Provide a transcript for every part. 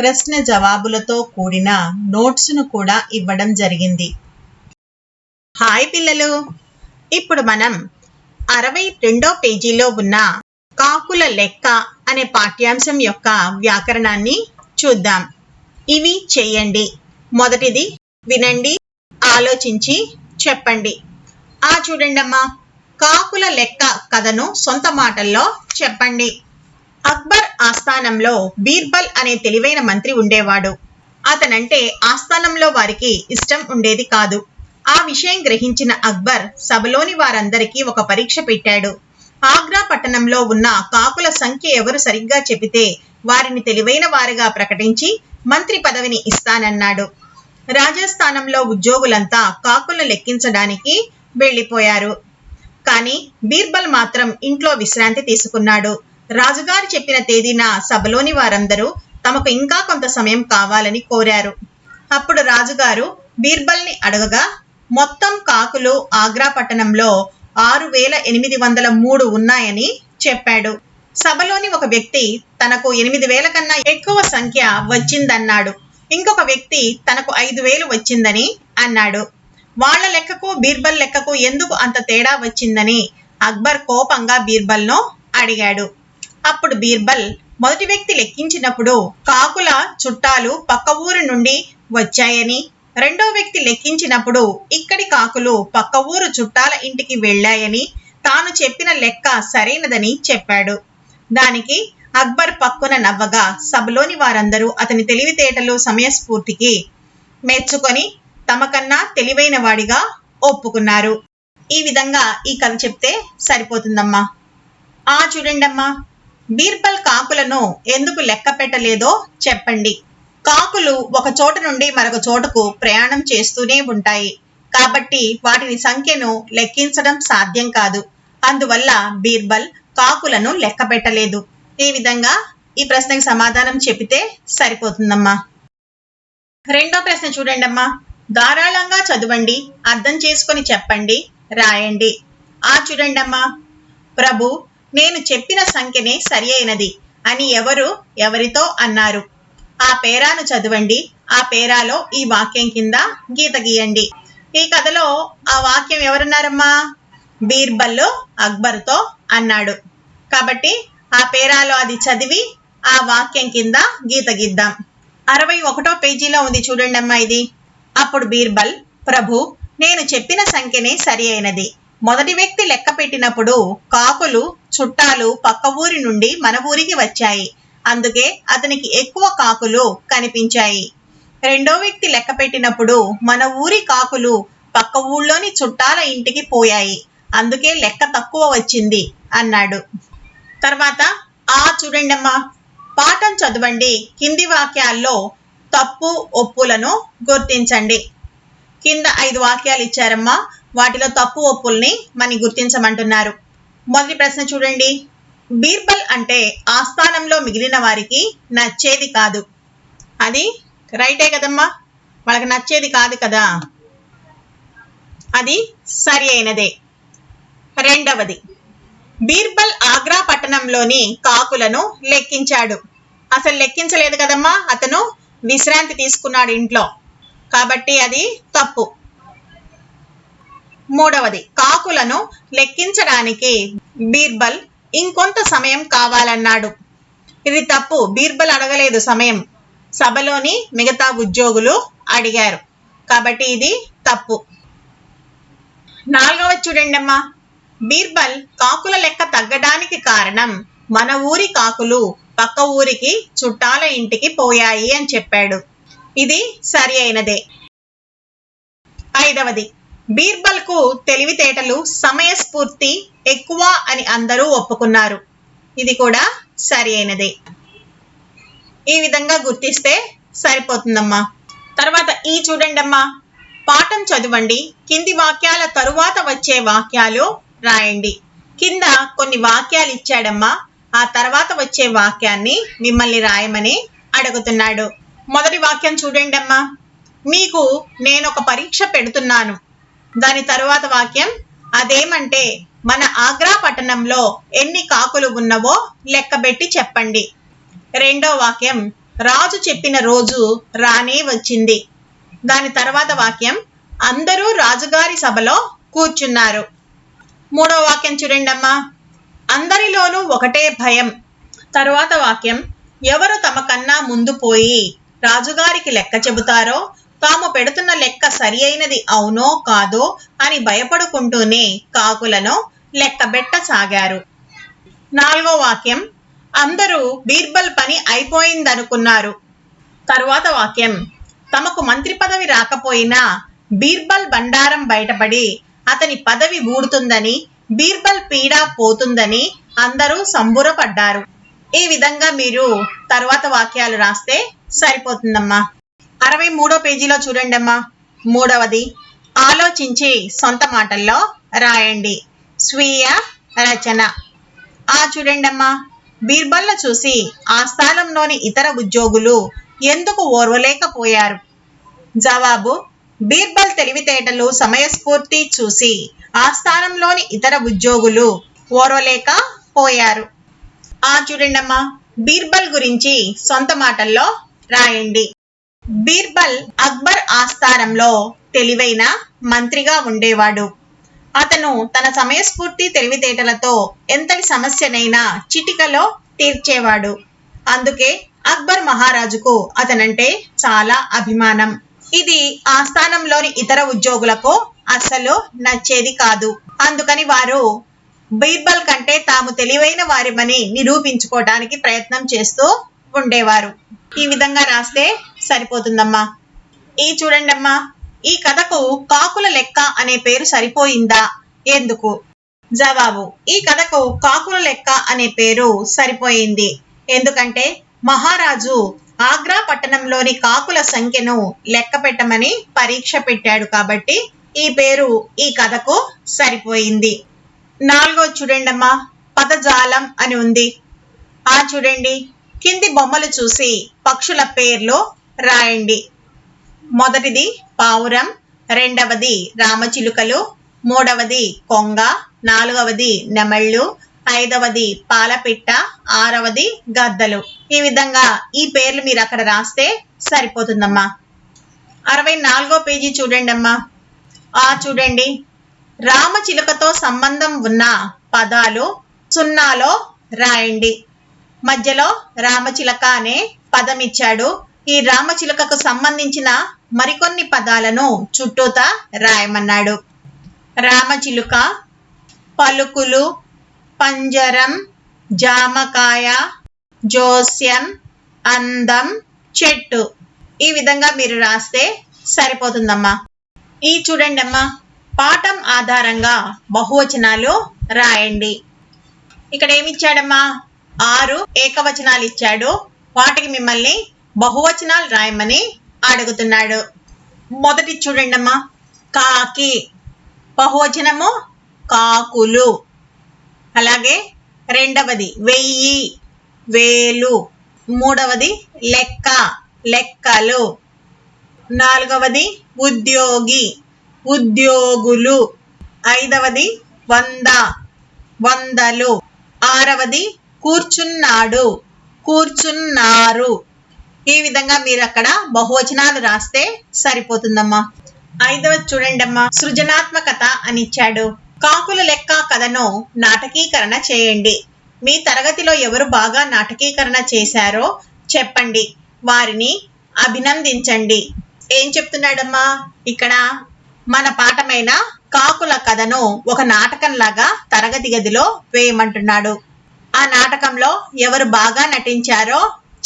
ప్రశ్న జవాబులతో కూడిన నోట్స్ను కూడా ఇవ్వడం జరిగింది. హాయ్ పిల్లలు! ఇప్పుడు మనం అరవై రెండో పేజీలో ఉన్న కాకుల లెక్క అనే పాఠ్యాంశం యొక్క వ్యాకరణాన్ని చూద్దాం. ఇవి చేయండి. మొదటిది వినండి ఆలోచించి చెప్పండి. ఆ చూడండమ్మా! కాకుల లెక్క కథను సొంత మాటల్లో చెప్పండి. అక్బర్ ఆస్థానంలో బీర్బల్ అనే తెలివైన మంత్రి ఉండేవాడు. అతనంటే ఆస్థానంలో వారికి ఇష్టం ఉండేది కాదు. ఆ విషయం గ్రహించిన అక్బర్ సభలోని వారందరికీ ఒక పరీక్ష పెట్టాడు. ఆగ్రా పట్టణంలో ఉన్న కాకుల సంఖ్య ఎవరు సరిగ్గా చెబితే వారిని తెలివైన వారుగా ప్రకటించి మంత్రి పదవిని ఇస్తానన్నాడు. రాజస్థానంలో ఉద్యోగులంతా కాకులను లెక్కించడానికి వెళ్ళిపోయారు. కానీ బీర్బల్ మాత్రం ఇంట్లో విశ్రాంతి తీసుకున్నాడు. రాజుగారు చెప్పిన తేదీన సభలోని వారందరూ తమకు ఇంకా కొంత సమయం కావాలని కోరారు. అప్పుడు రాజుగారు బీర్బల్ని అడగగా మొత్తం కాకులు ఆగ్రా పట్టణంలో ఆరు వేల ఎనిమిది వందల మూడు ఉన్నాయని చెప్పాడు. సభలోని ఒక వ్యక్తి తనకు ఎనిమిది వేల కన్నా ఎక్కువ సంఖ్య వచ్చిందన్నాడు. ఇంకొక వ్యక్తి తనకు ఐదు వేలు వచ్చిందని అన్నాడు. వాళ్ళ లెక్కకు బీర్బల్ లెక్కకు ఎందుకు అంత తేడా వచ్చిందని అక్బర్ కోపంగా బీర్బల్ను అడిగాడు. అప్పుడు బీర్బల్ మొదటి వ్యక్తి లెక్కించినప్పుడు కాకుల చుట్టాలు పక్క ఊరు నుండి వచ్చాయని రెండో వ్యక్తి లెక్కించినప్పుడు ఇక్కడి కాకులు పక్క ఊరు చుట్టాల ఇంటికి వెళ్ళాయని తాను చెప్పిన లెక్క సరైనదని చెప్పాడు. దానికి అక్బర్ పక్కున నవ్వగా సభలోని వారందరూ అతని తెలివితేటలు సమయస్ఫూర్తికి మెచ్చుకొని తమకన్నా తెలివైన వాడిగా ఒప్పుకున్నారు. ఈ విధంగా ఈ కథ చెప్తే సరిపోతుందమ్మా. ఆ చూడండమ్మా. బీర్బల్ కాకులను ఎందుకు లెక్క పెట్టలేదో చెప్పండి. కాకులు ఒక చోట నుండి మరొక చోటకు ప్రయాణం చేస్తూనే ఉంటాయి. కాబట్టి వాటిని సంఖ్యను లెక్కించడం సాధ్యం కాదు. అందువల్ల బీర్బల్ కాకులను లెక్క పెట్టలేదు. ఈ విధంగా ఈ ప్రశ్నకి సమాధానం చెబితే సరిపోతుందమ్మా. రెండో ప్రశ్న చూడండమ్మా. ధారాళంగా చదవండి అర్థం చేసుకొని చెప్పండి రాయండి. ఆ చూడండమ్మా. ప్రభు నేను చెప్పిన సంఖ్యనే సరి అయినది అని ఎవరు ఎవరితో అన్నారు. ఆ పేరాను చదవండి. ఆ పేరాలో ఈ వాక్యం కింద గీత గీయండి. ఈ కథలో ఆ వాక్యం ఎవరున్నారమ్మా? బీర్బల్ అక్బర్తో అన్నాడు. కాబట్టి ఆ పేరాలో అది చదివి ఆ వాక్యం కింద గీత గీద్దాం. అరవై ఒకటో పేజీలో ఉంది చూడండి అమ్మా ఇది. అప్పుడు బీర్బల్ ప్రభు నేను చెప్పిన సంఖ్యనే సరి అయినది మొదటి వ్యక్తి లెక్క పెట్టినప్పుడు కాకులు చుట్టాలు పక్క ఊరి నుండి మన ఊరికి వచ్చాయి. అందుకే అతనికి ఎక్కువ కాకులు కనిపించాయి. రెండో వ్యక్తి లెక్క పెట్టినప్పుడు మన ఊరి కాకులు పక్క ఊళ్ళోని చుట్టాల ఇంటికి పోయాయి. అందుకే లెక్క తక్కువ వచ్చింది అన్నాడు. తర్వాత ఆ చూడండమ్మా పాఠం చదవండి. కింది వాక్యాల్లో తప్పు ఒప్పులను గుర్తించండి. కింద ఐదు వాక్యాలు ఇచ్చారమ్మా. వాటిలో తప్పు ఒప్పుల్ని మని గుర్తించమంటున్నారు. మొదటి ప్రశ్న చూడండి. బీర్బల్ అంటే ఆస్థానంలో మిగిలిన వారికి నచ్చేది కాదు. అది రైటే కదమ్మా. వాళ్ళకి నచ్చేది కాదు కదా. అది సరి అయినదే. రెండవది. బీర్బల్ ఆగ్రా పట్టణంలోని కాకులను లెక్కించాడు. అసలు లెక్కించలేదు కదమ్మా. అతను విశ్రాంతి తీసుకున్నాడు ఇంట్లో. కాబట్టి అది తప్పు. మూడవది కాకులను లెక్కించడానికి బీర్బల్ ఇంకొంత సమయం కావాలన్నాడు. ఇది తప్పు బీర్బల్ అడగలేదు సమయం. సభలోని మిగతా ఉద్యోగులు అడిగారు. కాబట్టి ఇది తప్పు. నాలుగవ చూడండమ్మా బీర్బల్ కాకుల లెక్క తగ్గడానికి కారణం మన ఊరి కాకులు పక్క ఊరికి చుట్టాల ఇంటికి పోయాయి అని చెప్పాడు. ఇది సరి అయినదే. ఐదవది బీర్బల్కు తెలివితేటలు సమయస్ఫూర్తి ఎక్కువ అని అందరూ ఒప్పుకున్నారు. ఇది కూడా సరి అయినదే. ఈ విధంగా గుర్తిస్తే సరిపోతుందమ్మా. తర్వాత ఈ చూడండమ్మా. పాఠం చదవండి కింది వాక్యాల తరువాత వచ్చే వాక్యాలు రాయండి. కింద కొన్ని వాక్యాలు ఇచ్చాడమ్మా. ఆ తర్వాత వచ్చే వాక్యాన్ని మిమ్మల్ని రాయమని అడుగుతున్నాడు. మొదటి వాక్యం చూడండి అమ్మా. మీకు నేను ఒక పరీక్ష పెడుతున్నాను. దాని తరువాత వాక్యం అదేమంటే మన ఆగ్రా పట్టణంలో ఎన్ని కాకులు ఉన్నవో లెక్కబెట్టి చెప్పండి. రెండో వాక్యం రాజు చెప్పిన రోజు రానే వచ్చింది. దాని తర్వాత వాక్యం అందరూ రాజుగారి సభలో కూర్చున్నారు. మూడో వాక్యం చూడండమ్మా అందరిలోనూ ఒకటే భయం. తరువాత వాక్యం ఎవరు తమ కన్నా ముందు పోయి రాజుగారికి లెక్క చెబుతారో తాము పెడుతున్న లెక్క సరి అయినది అవునో కాదో అని భయపడుకుంటూనే కాకులను లెక్కబెట్టసాగారు. నాలుగో వాక్యం అందరూ బీర్బల్ పని అయిపోయిందనుకున్నారు. తరువాత వాక్యం తమకు మంత్రి పదవి రాకపోయినా బీర్బల్ బండారం బయటపడి అతని పదవి ఊడుతుందని బీర్బల్ పీడా పోతుందని అందరూ సంబురపడ్డారు. ఈ విధంగా మీరు తర్వాత వాక్యాలు రాస్తే సరిపోతుందమ్మా. అరవై మూడో పేజీలో చూడండి అమ్మా మూడవది ఆలోచించి సొంత మాటల్లో రాయండి. స్వీయ రచన. ఆ చూడండమ్మా. బీర్బల్ను చూసి ఆ స్థానంలోని ఇతర ఉద్యోగులు ఎందుకు ఓర్వలేకపోయారు? జవాబు బీర్బల్ తెలివితేటలు సమయస్ఫూర్తి చూసి ఆ స్థానంలోని ఇతర ఉద్యోగులు ఓర్వలేకపోయారు. ఆ చూడండమ్మా. బీర్బల్ గురించి సొంత మాటల్లో రాయండి. బీర్బల్ అక్బర్ ఆస్థానంలో తెలివైన మంత్రిగా ఉండేవాడు. అతను తన సమయస్ఫూర్తి తెలివితేటలతో ఎంతటి సమస్యనైనా చిటికలో తీర్చేవాడు. అందుకే అక్బర్ మహారాజుకు అతనంటే చాలా అభిమానం. ఇది ఆస్థానంలోని ఇతర ఉద్యోగులకు అస్సలు నచ్చేది కాదు. అందుకని వారు బీర్బల్ కంటే తాము తెలివైన వారిమని నిరూపించుకోవడానికి ప్రయత్నం చేస్తూ ఉండేవారు. ఈ విధంగా రాస్తే సరిపోతుందమ్మా. ఈ చూడండమ్మా ఈ కథకు కాకుల లెక్క అనే పేరు సరిపోయిందా? ఎందుకు? జవాబు ఈ కథకు కాకుల లెక్క అనే పేరు సరిపోయింది. ఎందుకంటే మహారాజు ఆగ్రా పట్టణంలోని కాకుల సంఖ్యను లెక్క పెట్టమని పరీక్ష పెట్టాడు కాబట్టి ఈ పేరు ఈ కథకు సరిపోయింది. నాలుగో చూడండమ్మా పదజాలం అని ఉంది. ఆ చూడండి కింది బొమ్మలు చూసి పక్షుల పేర్లు రాయండి. మొదటిది పావురం రెండవది రామచిలుకలు మూడవది కొంగ నాలుగవది నెమళ్ళు ఐదవది పాలపిట్ట ఆరవది గద్దలు. ఈ విధంగా ఈ పేర్లు మీరు అక్కడ రాస్తే సరిపోతుందమ్మా. అరవై నాలుగో పేజీ చూడండి అమ్మా. ఆ చూడండి. రామచిలుకతో సంబంధం ఉన్న పదాలు సున్నాలో రాయండి. మధ్యలో రామచిలక అనే పదం ఇచ్చాడు ఈ రామచిలుకకు సంబంధించిన మరికొన్ని పదాలను చుట్టూతా రాయమన్నాడు. రామచిలుక పలుకులు పంజరం జామకాయ జోస్యం అందం చెట్టు. ఈ విధంగా మీరు రాస్తే సరిపోతుందమ్మా. ఈ చూడండి అమ్మా పాఠం ఆధారంగా బహువచనాలు రాయండి. ఇక్కడ ఏమిచ్చాడమ్మా? ఆరు ఏకవచనాలు ఇచ్చాడు. వాటికి మిమ్మల్ని బహువచనాలు రాయమని అడుగుతున్నాడు. మొదటి చూడండమ్మా. కాకి. బహువచనము కాకులు. అలాగే రెండవది వెయ్యి వేలు. మూడవది లెక్క లెక్కలు. నాలుగవది ఉద్యోగి ఉద్యోగులు. ఐదవది వంద వందలు. ఆరవది కూర్చున్నాడు. కూర్చున్నారు. ఈ విధంగా మీరు అక్కడ బహువచనాలు రాస్తే సరిపోతుందమ్మా. ఐదవది చూడండి అమ్మా సృజనాత్మకత అని ఇచ్చాడు. కాకుల లెక్క కథను నాటకీకరణ చేయండి. మీ తరగతిలో ఎవరు బాగా నాటకీకరణ చేశారో చెప్పండి. వారిని అభినందించండి. ఏం చెప్తున్నాడమ్మా? ఇక్కడ మన పాఠమైన కాకుల కథను ఒక నాటకంలాగా తరగతి గదిలో వేయమంటున్నాడు. ఆ నాటకంలో ఎవరు బాగా నటించారో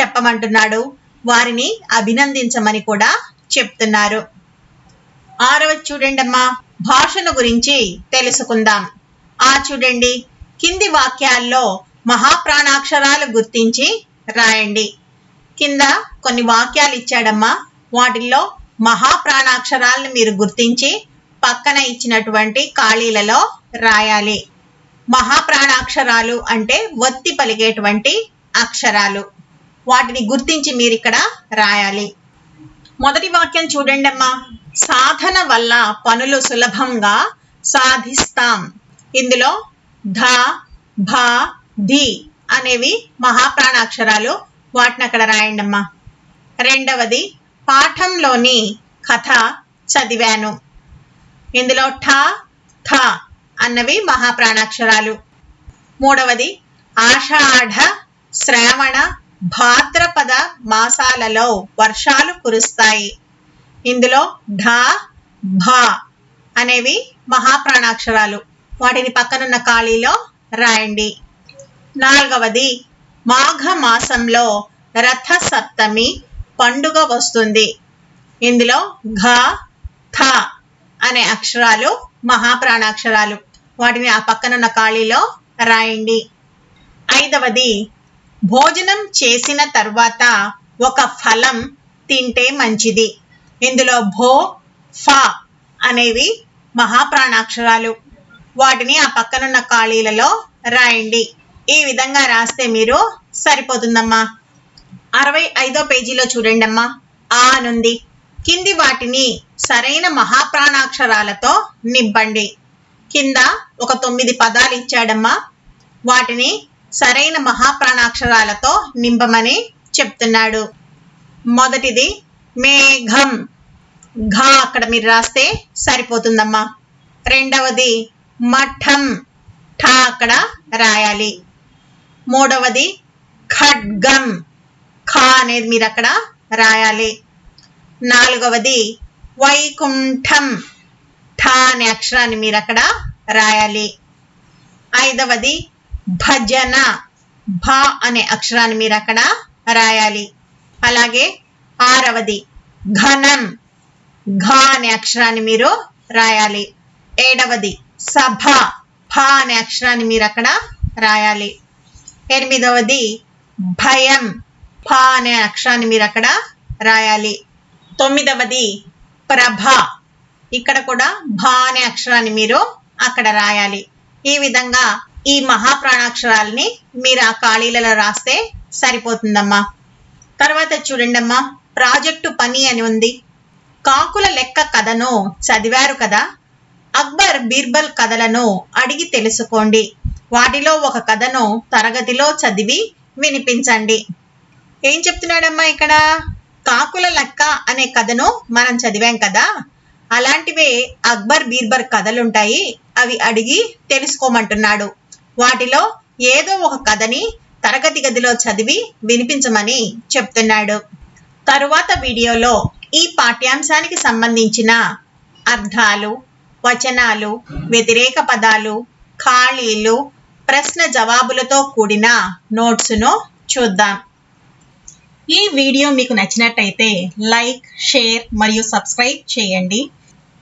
చెప్పమంటున్నాడు. వారిని అభినందించమని కూడా చెప్తున్నారు. ఆరవ చూడండమ్మా భాషను గురించి తెలుసుకుందాం. ఆ చూడండి కింది వాక్యాల్లో మహాప్రాణాక్షరాలు గుర్తించి రాయండి. కింద కొన్ని వాక్యాలు ఇచ్చాడమ్మా. వాటిల్లో మహాప్రాణాక్షరాలను మీరు గుర్తించి పక్కన ఇచ్చినటువంటి ఖాళీలలో రాయాలి. మహాప్రాణాక్షరాలు అంటే ఒత్తి పలిగేటువంటి అక్షరాలు. వాటిని గుర్తించి మీరు ఇక్కడ రాయాలి. మొదటి వాక్యం చూడండి అమ్మా. సాధన వల్ల పనులు సులభంగా సాధిస్తాం. ఇందులో ధ భ ధి అనేవి మహాప్రాణాక్షరాలు. వాటిని అక్కడ రాయండి అమ్మా. రెండవది పాఠంలోని కథ చదివాను. ఇందులో ఠ థ అన్నవి మహాప్రాణాక్షరాలు. మూడవది ఆషాఢ శ్రావణ భాద్రపద మాసాలలో వర్షాలు కురుస్తాయి. ఇందులో ఢ భ అనేవి మహాప్రాణాక్షరాలు. వాటిని పక్కనున్న ఖాళీలో రాయండి. నాలుగవది మాఘ మాసంలో రథ సప్తమి పండుగ వస్తుంది. ఇందులో ఘ థ అనే అక్షరాలు మహాప్రాణాక్షరాలు. వాటిని ఆ పక్కనున్న ఖాళీలో రాయండి. ఐదవది భోజనం చేసిన తర్వాత ఒక ఫలం తింటే మంచిది. ఇందులో భో ఫ అనేవి మహాప్రాణాక్షరాలు. వాటిని ఆ పక్కనున్న ఖాళీలలో రాయండి. ఈ విధంగా రాస్తే మీరు సరిపోతుందమ్మా. అరవై ఐదో పేజీలో చూడండి అమ్మా ఆ నుండి కింది వాటిని సరైన మహాప్రాణాక్షరాలతో నింపండి. కింద ఒక తొమ్మిది పదాలు ఇచ్చాడమ్మా. వాటిని సరైన మహాప్రాణాక్షరాలతో నింపమని చెప్తున్నాడు. మొదటిది మేఘం. ఘ అక్కడ మీరు రాస్తే సరిపోతుందమ్మా. రెండవది మఠం. ఠ అక్కడ రాయాలి. మూడవది ఖడ్గం. ఖ అనేది మీరు అక్కడ రాయాలి. నాలుగవది వైకుంఠం. ఠ అనే అక్షరాన్ని మీరు అక్కడ రాయాలి. ఐదవది భజన. భ అనే అక్షరాన్ని మీరు అక్కడ రాయాలి. అలాగే ఆరవది ఘనం. ఘ అనే అక్షరాన్ని మీరు రాయాలి. ఏడవది సభ. ఫ అనే అక్షరాన్ని మీరు అక్కడ రాయాలి. ఎనిమిదవది భయం. ఫ అనే అక్షరాన్ని మీరు అక్కడ రాయాలి. తొమ్మిదవది ప్రభ. ఇక్కడ కూడా భా అనే అక్షరాన్ని మీరు అక్కడ రాయాలి. ఈ విధంగా ఈ మహాప్రాణాక్షరాలని మీరు ఆ ఖాళీలలో రాస్తే సరిపోతుందమ్మా. తర్వాత చూడండమ్మా ప్రాజెక్టు పని అని ఉంది. కాకుల లెక్క కథను చదివారు కదా? అక్బర్ బీర్బల్ కథలను అడిగి తెలుసుకోండి. వాటిలో ఒక కథను తరగతిలో చదివి వినిపించండి. ఏం చెప్తున్నాడమ్మా ఇక్కడ? కాకుల లెక్క అనే కథను మనం చదివాం కదా? అలాంటివే అక్బర్ బీర్బర్ కథలుంటాయి. అవి అడిగి తెలుసుకోమంటున్నాడు. వాటిలో ఏదో ఒక కథని తరగతి గదిలో చదివి వినిపించమని చెప్తున్నాడు. తరువాత వీడియోలో ఈ పాఠ్యాంశానికి సంబంధించిన అర్థాలు వచనాలు వ్యతిరేక పదాలు ఖాళీలు ప్రశ్న జవాబులతో కూడిన నోట్స్ను చూద్దాం. ఈ వీడియో మీకు నచ్చినట్టయితే లైక్ షేర్ మరియు సబ్స్క్రైబ్ చేయండి.